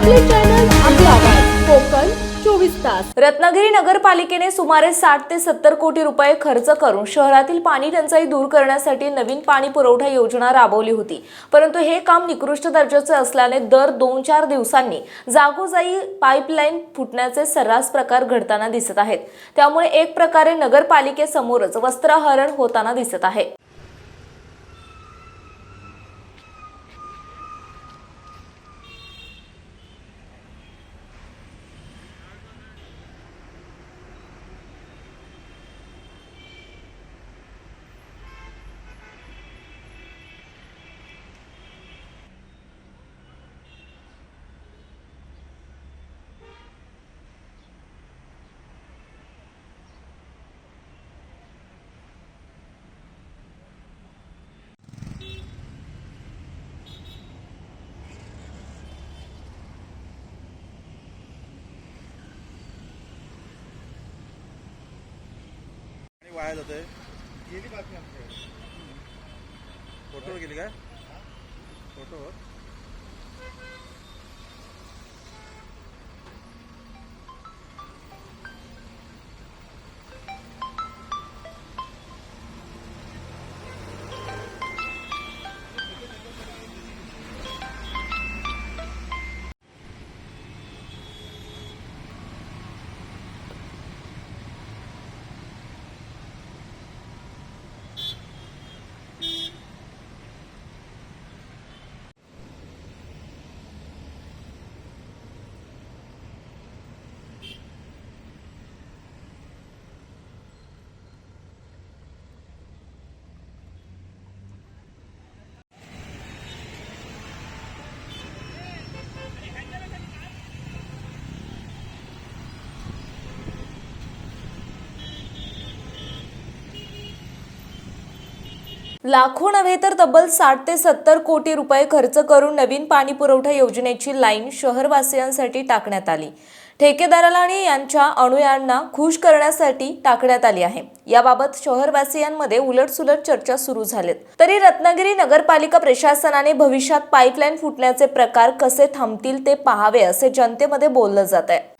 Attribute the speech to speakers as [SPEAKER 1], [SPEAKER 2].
[SPEAKER 1] आपले चॅनल आपला कोकण चोवीस तास. रत्नागिरी नगरपालिकेने सुमारे साठ ते सत्तर कोटी रुपये खर्च करून शहरातील पाणी टंचाई दूर करण्यासाठी नवीन पाणी पुरवठा योजना राबवली होती. परंतु हे काम निकृष्ट दर्जाचे असल्याने दर दोन चार दिवसांनी जागोजाई पाईपलाईन फुटण्याचे सर्रास प्रकार घडताना दिसत आहेत. त्यामुळे एक प्रकारे नगरपालिकेसमोरच वस्त्रहरण होताना दिसत आहे.
[SPEAKER 2] काय जात आहे गेली बातमी फोटोवर गेली काय? फोटोवर.
[SPEAKER 1] लाखो नव्हे तर तब्बल साठ ते सत्तर कोटी रुपये खर्च करून नवीन पाणी पुरवठा योजनेची लाईन शहरवासियांसाठी टाकण्यात आली. ठेकेदाराला आणि यांच्या अनुयांना खुश करण्यासाठी टाकण्यात आली आहे. याबाबत शहरवासियांमध्ये उलटसुलट चर्चा सुरू झाल्यात तरी रत्नागिरी नगरपालिका प्रशासनाने भविष्यात पाईपलाईन फुटण्याचे प्रकार कसे थांबतील ते पाहावे असे जनतेमध्ये बोललं जात आहे